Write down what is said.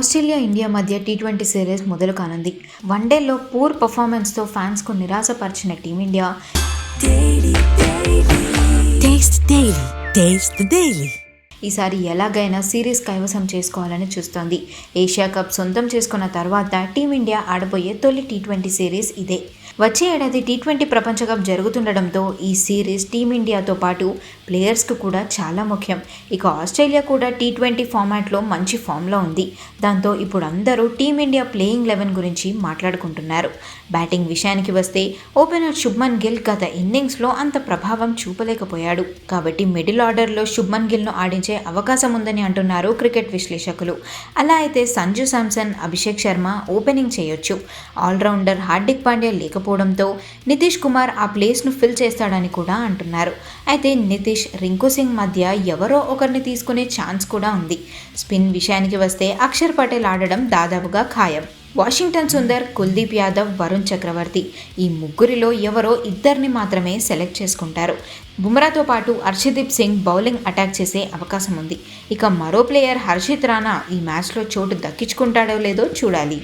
Australia India మధ్య T twenty series మొదలు కానుంది. వన్డేలో పూర్ పర్ఫార్మెన్స్తో ఫ్యాన్స్కు నిరాశపరిచిన టీమిండియా. ఈసారి ఎలాగైనా సిరీస్ కైవసం చేసుకోవాలని చూస్తోంది. ఏషియా కప్ సొంతం చేసుకున్న తర్వాత టీమిండియా ఆడబోయే తొలి టీ ట్వంటీ సిరీస్ ఇదే. వచ్చే ఏడాది టీ ట్వంటీ ప్రపంచ కప్ జరుగుతుండడంతో ఈ సిరీస్ టీమిండియాతో పాటు ప్లేయర్స్కు కూడా చాలా ముఖ్యం. ఇక ఆస్ట్రేలియా కూడా టీ ట్వంటీ ఫార్మాట్లో మంచి ఫామ్లో ఉంది. దాంతో ఇప్పుడు అందరూ టీమిండియా ప్లేయింగ్ లెవెన్ గురించి మాట్లాడుకుంటున్నారు. బ్యాటింగ్ విషయానికి వస్తే ఓపెనర్ శుభ్మన్ గిల్ గత ఇన్నింగ్స్లో అంత ప్రభావం చూపలేకపోయాడు. కాబట్టి మిడిల్ ఆర్డర్లో శుభ్మన్ గిల్ను ఆడించే అవకాశం ఉందని అంటున్నారు క్రికెట్ విశ్లేషకులు. అలా అయితే సంజు శాంసన్ అభిషేక్ శర్మ ఓపెనింగ్ చేయొచ్చు. ఆల్రౌండర్ హార్దిక్ పాండ్యా లేకపోవడంతో నితీష్ కుమార్ ఆ ప్లేస్ను ఫిల్ చేస్తాడని కూడా అంటున్నారు. అయితే నితీష్ రింకు సింగ్ మధ్య ఎవరో ఒకరిని తీసుకునే ఛాన్స్ కూడా ఉంది. స్పిన్ విషయానికి వస్తే అక్షర్ పటేల్ ఆడడం దాదాపుగా ఖాయం. వాషింగ్టన్ సుందర్ కుల్దీప్ యాదవ్ వరుణ్ చక్రవర్తి. ఈ ముగ్గురిలో ఎవరో ఇద్దరిని మాత్రమే సెలెక్ట్ చేసుకుంటారు. బుమ్రాతో పాటు హర్షదీప్ సింగ్ బౌలింగ్ అటాక్ చేసే అవకాశం ఉంది. ఇక మరో ప్లేయర్ హర్షిత్ రాణా ఈ మ్యాచ్లో చోటు దక్కించుకుంటాడో లేదో చూడాలి.